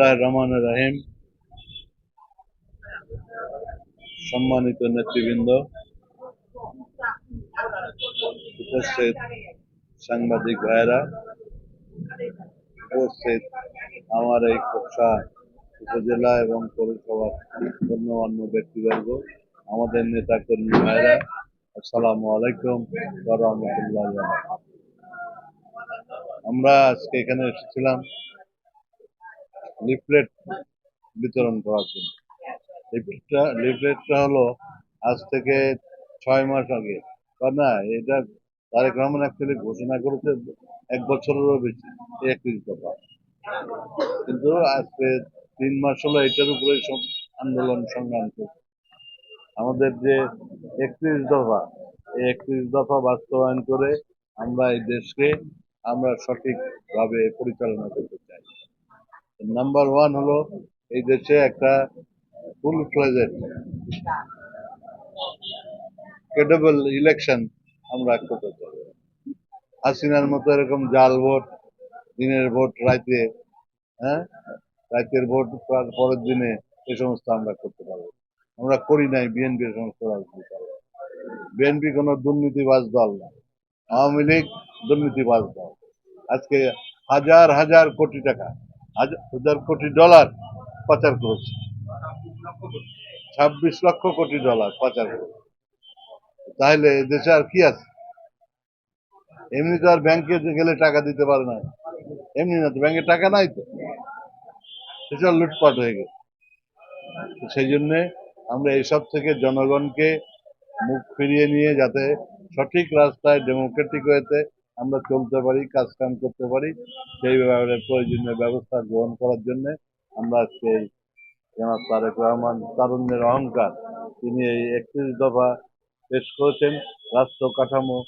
বিসমিল্লাহ রহমান রাহিম। সম্মানিত নেতৃবৃন্দ, উপস্থিত সাংবাদিক ভাইয়েরা, উপস্থিত আমার এই কোপসা উপজেলা এবং পৌরসভার গণ্যমান্য ব্যক্তিবর্গ, আমাদের নেতা কর্মী ভাইয়েরা, আসসালামু আলাইকুম রহমতুল্লাহ আমরা আজকে এখানে এসেছিলাম লিফলেট বিতরণ করার জন্য। লিফলেটটা লিফলেটটা হলো আজ থেকে ছয় মাস আগে। বা না, এটা তারেক রহমান অ্যাকচুয়ালি ঘোষণা করেছে এক বছরেরও বেশি, একত্রিশ দফা। কিন্তু আজকে তিন মাস হলো এটার উপরে সব আন্দোলন সংগ্রাম করছে আমাদের যে একত্রিশ দফা, এই একত্রিশ দফা বাস্তবায়ন করে আমরা এই দেশকে আমরা সঠিকভাবে পরিচালনা করতে নাম্বার ওয়ান হলো এই দেশে একটা ফুল ফ্লেজেড ক্রেডেবল ইলেকশন আমরা করতে চাই হাসিনার মতো এরকম জাল ভোট, দিনের ভোট রাইতে হ্যাঁ? রাইতের ভোট পর- পরের দিনে এই সমস্ত আমরা করতে পারব। আমরা করি নাই বিএনপি সমস্ত রাজনীতি। বিএনপি কোনো দুর্নীতিবাজ দল না। আওয়ামী লীগ দুর্নীতিবাজ দল। আজকে হাজার হাজার কোটি টাকা হাজার কোটি ডলার পাচার করেছে। ছাব্বিশ লক্ষ কোটি ডলার পাচার করেছে। তাহলে দেশে আর কি আছে? এমনি তো আর ব্যাংকে গেলে টাকা দিতে পারে না। এমনি না তো, ব্যাংকে টাকা নাই তো। সেসব লুটপাট হয়ে গেছে। সেই জন্যে আমরা এইসব থেকে জনগণকে মুখ ফিরিয়ে নিয়ে যাতে সঠিক রাস্তায় ডেমোক্রেটিক ওয়েতে আমরা চলতে পারি কাজ কাম করতে পারি, সেই ব্যাপারে প্রয়োজনীয় ব্যবস্থা গ্রহণ করার জন্য আমরা আজকে জনাব তারেক রহমান তারুণ্যের অহংকার, তিনি এই একত্রিশ দফা পেশ করেছেন, রাষ্ট্র কাঠামো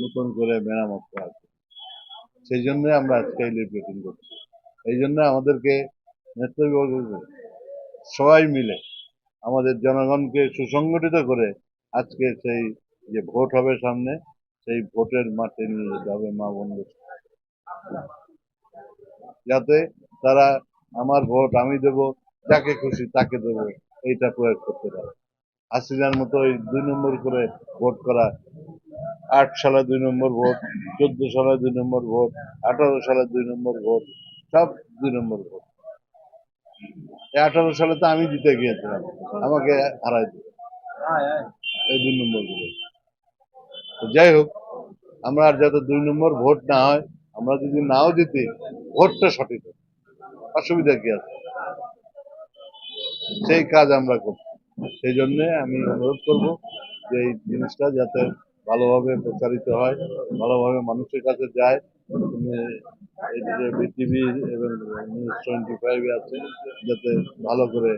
নতুন করে মেরামত জন্য। সেই জন্য আমরা আজকে এই লিফলেটিং করছি এই জন্য আমাদেরকে নেতৃবর্গ সবাই মিলে আমাদের জনগণকে সুসংগঠিত করে আজকে সেই যে ভোট হবে সামনে সেই ভোটের মাঠে নিয়ে যাবে মা বন্ধু। যাতে তারা আমার ভোট আমি দেব, যাকে খুশি তাকে দেব, এইটা প্রয়োগ করতে পারে। হাসিনার মতো ওই দুই নম্বর করে ভোট করা, আট সালে দুই নম্বর ভোট, চোদ্দ সালে দুই নম্বর ভোট, আঠারো সালে দুই নম্বর ভোট, সব দুই নম্বর ভোট। আঠারো সালে তো আমি জিতে গিয়েছিলাম, আমাকে হারাই দিল। এই দুই নম্বর ভোট। যাই হোক, আমরা আর যাতে দুই নম্বর ভোট না হয়, আমরা যদি নাও জিতি, ভোটটা সঠিক। অসুবিধা কি আছে? সেই কাজ আমরা করব। সেই জন্য আমি অনুরোধ করব যে এই জিনিসটা যাতে ভালোভাবে প্রচারিত হয়, ভালোভাবে মানুষের কাছে যায়। বিটিভি এবং নিউজ টোয়েন্টি ফাইভে আছে, যাতে ভালো করে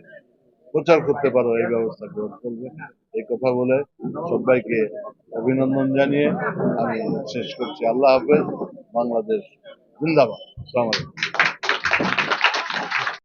প্রচার করতে পারো, এই ব্যবস্থা গ্রহণ করবে। এই কথা বলে সবাইকে অভিনন্দন জানিয়ে আমি শেষ করছি। আল্লাহ হাফেজ, বাংলাদেশ জিন্দাবাদ। আসসালামু আলাইকুম।